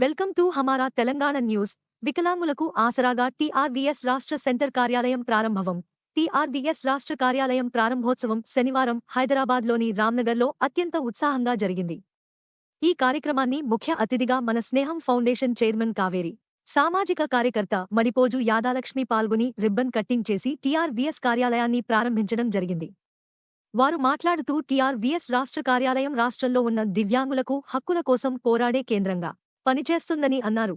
Welcome to Hamara Telangana news. వికలాంగులకు ఆసరాగా టీఆర్వీఎస్ రాష్ట్ర సెంటర్ కార్యాలయం ప్రారంభం టీఆర్వీఎస్ రాష్ట్ర కార్యాలయం ప్రారంభోత్సవం శనివారం హైదరాబాద్లోని రామ్నగర్లో అత్యంత ఉత్సాహంగా జరిగింది. ఈ కార్యక్రమాన్ని ముఖ్య అతిథిగా మన స్నేహం ఫౌండేషన్ చైర్మన్ కావేరి సామాజిక కార్యకర్త మడిపోజు యాదాలక్ష్మి పాల్గొని రిబ్బన్ కట్టింగ్ చేసి టీఆర్వీఎస్ కార్యాలయాన్ని ప్రారంభించడం జరిగింది. వారు మాట్లాడుతూ టీఆర్వీఎస్ రాష్ట్ర కార్యాలయం రాష్ట్రంలో ఉన్న దివ్యాంగులకు హక్కుల కోసం పోరాడే కేంద్రంగా పనిచేస్తుందని అన్నారు.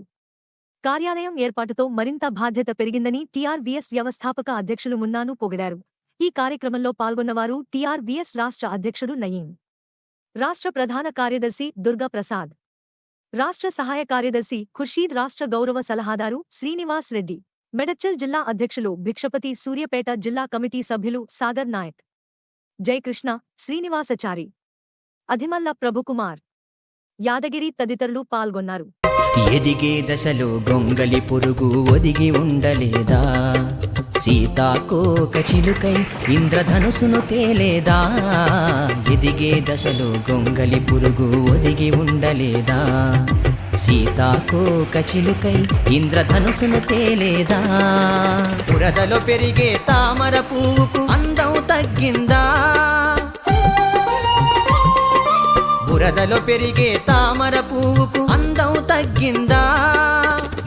కార్యాలయం ఏర్పాటుతో మరింత బాధ్యత పెరిగిందని టీఆర్వీఎస్ వ్యవస్థాపక అధ్యక్షులు మున్నాను పొగిడారు. ఈ కార్యక్రమంలో పాల్గొన్నవారు టీఆర్వీఎస్ రాష్ట్ర అధ్యక్షుడు నయీం. రాష్ట్ర ప్రధాన కార్యదర్శి దుర్గా ప్రసాద్. రాష్ట్ర సహాయ కార్యదర్శి ఖుర్షీద్ రాష్ట్ర గౌరవ సలహాదారు శ్రీనివాస్ రెడ్డి. మెడచల్ జిల్లా అధ్యక్షులు భిక్షపతి సూర్యపేట జిల్లా కమిటీ సభ్యులు సాగర్ నాయక్. జయకృష్ణ శ్రీనివాసచారి. అధిమల్ల ప్రభుకుమార్. యాదగిరి తదితరులు పాల్గొన్నారు. ఎదిగే దశలో గొంగలి పురుగు ఒదిగి ఉండలేదా? సీతాకోక చిలుకై ఇంద్రధనుసును తేలేదా? ఎదిగే దశలో గొంగలి పురుగు ఒదిగి ఉండలేదా? సీతాకోక చిలుకై ఇంద్రధనుసును తేలేదా? పురదలో పెరిగే తామర పువ్వుకు అందం తగ్గిందా? బురదలో పెరిగే తామర పువ్వుకు అందం తగ్గిందా?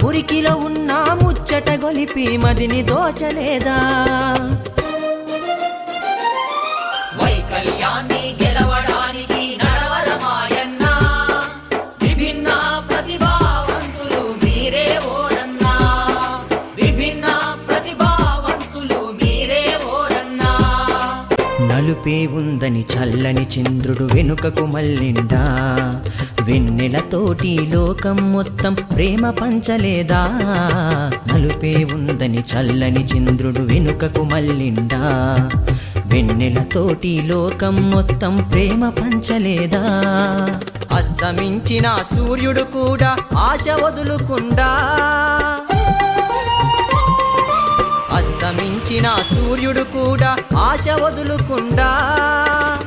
ఉరికిలో ఉన్న ముచ్చట గొలిపి మదిని దోచలేదా? వైకల్యాన్ని నలుపే ఉందని చల్లని చంద్రుడు వెనుకకు మళ్ళిండా వెన్నెలతోటి లోకం మొత్తం ప్రేమ పంచలేదా? నలుపే ఉందని చల్లని చంద్రుడు వెనుకకు మళ్ళిండా వెన్నెలతోటి లోకం మొత్తం ప్రేమ పంచలేదా? అస్తమించిన సూర్యుడు కూడా ఆశ వదులుకుండా అస్తమించిన సూర్యుడు కూడా ఆశ వదులుకుండా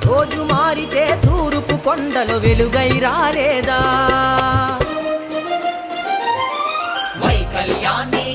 రోజు మారితే తూర్పు కొండలు వెలుగై రాలేదా? వైకల్యాన్ని